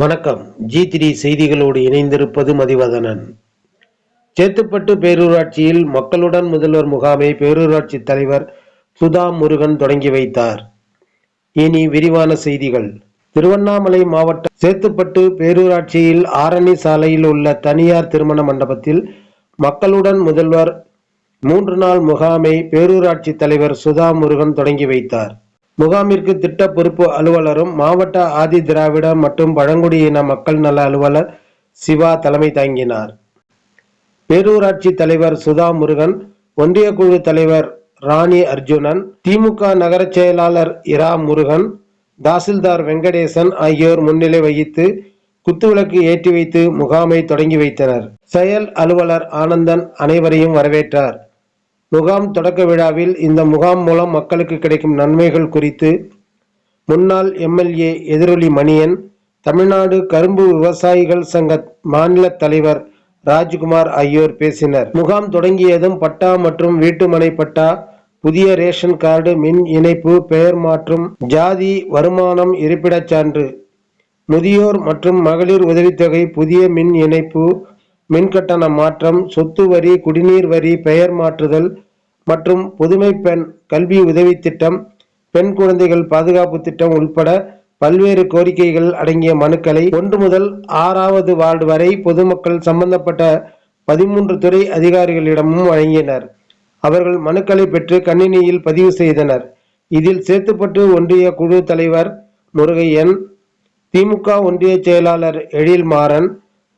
வணக்கம். G three செய்திகளோடு இணைந்திருப்பது மதிவதனன். சேத்துப்பட்டு பேரூராட்சியில் மக்களுடன் முதல்வர் முகாமை பேரூராட்சி தலைவர் சுதா முருகன் தொடங்கி வைத்தார். இனி விரிவான செய்திகள். திருவண்ணாமலை மாவட்டம் சேத்துப்பட்டு பேரூராட்சியில் ஆரணி சாலையில் உள்ள தனியார் திருமண மண்டபத்தில் மக்களுடன் முதல்வர் மூன்று நாள் முகாமை பேரூராட்சி தலைவர் சுதா முருகன் தொடங்கி வைத்தார். முகாமிற்கு திட்ட பொறுப்பு அலுவலரும் மாவட்ட ஆதி திராவிட மற்றும் பழங்குடியின மக்கள் நல அலுவலர் சிவா தலைமை தாங்கினார். பேரூராட்சி தலைவர் சுதா முருகன் ஒன்றிய குழு தலைவர் ராணி அர்ஜுனன் திமுக நகர செயலாளர் இரா முருகன் தாசில்தார் வெங்கடேசன் ஆகியோர் முன்னிலை வகித்து குத்துவிளக்கு ஏற்றி வைத்து முகாமை தொடங்கி வைத்தனர். செயல் அலுவலர் ஆனந்தன் அனைவரையும் வரவேற்றார். முகாம் தொடக்க விழாவில் இந்த முகாம் மூலம் மக்களுக்கு கிடைக்கும் நன்மைகள் குறித்து முன்னாள் எம்எல்ஏ எதிரொலி மணியன் தமிழ்நாடு கரும்பு விவசாயிகள் சங்க மாநில தலைவர் ராஜ்குமார் ஆகியோர் பேசினர். முகாம் தொடங்கியதும் பட்டா மற்றும் வீட்டுமனை பட்டா புதிய ரேஷன் கார்டு மின் இணைப்பு பெயர் மாற்றம் ஜாதி வருமானம் இருப்பிடச் சான்று முதியோர் மற்றும் மகளிர் உதவித்தொகை புதிய மின் இணைப்பு மின்கட்டண மாற்றம் சொத்து வரி குடிநீர் வரி பெயர் மாற்றுதல் மற்றும் புதுமை பெண் கல்வி உதவி திட்டம் பெண் குழந்தைகள் பாதுகாப்பு திட்டம் உள்பட பல்வேறு கோரிக்கைகள் அடங்கிய மனுக்களை ஒன்று முதல் ஆறாவது வார்டு வரை பொதுமக்கள் சம்பந்தப்பட்ட பதிமூன்று துறை அதிகாரிகளிடமும் வழங்கினர். அவர்கள் மனுக்களை பெற்று கணினியில் பதிவு செய்தனர். இதில் சேத்துப்பட்டு ஒன்றிய குழு தலைவர் முருகையன் திமுக ஒன்றிய செயலாளர் எழில் மாறன்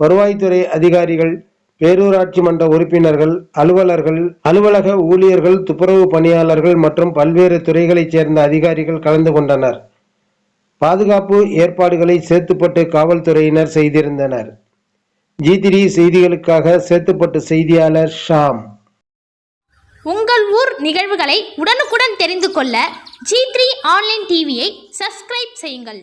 வருவாய்த்துறை அதிகாரிகள் பேரூராட்சி மன்ற உறுப்பினர்கள் அலுவலர்கள் அலுவலக ஊழியர்கள் துப்புரவு பணியாளர்கள் மற்றும் பல்வேறு துறைகளைச் சேர்ந்த அதிகாரிகள் கலந்து கொண்டனர். பாதுகாப்பு ஏற்பாடுகளை சேத்துப்பட்டு காவல்துறையினர் செய்திருந்தனர். ஜி த்ரீ செய்திகளுக்காக சேத்துப்பட்டு செய்தியாளர் ஷாம். உங்கள் ஊர் நிகழ்வுகளை உடனுக்குடன் தெரிந்து கொள்ள ஜி த்ரீ ஆன்லைன் டிவியை சப்ஸ்கிரைப் செய்யுங்கள்.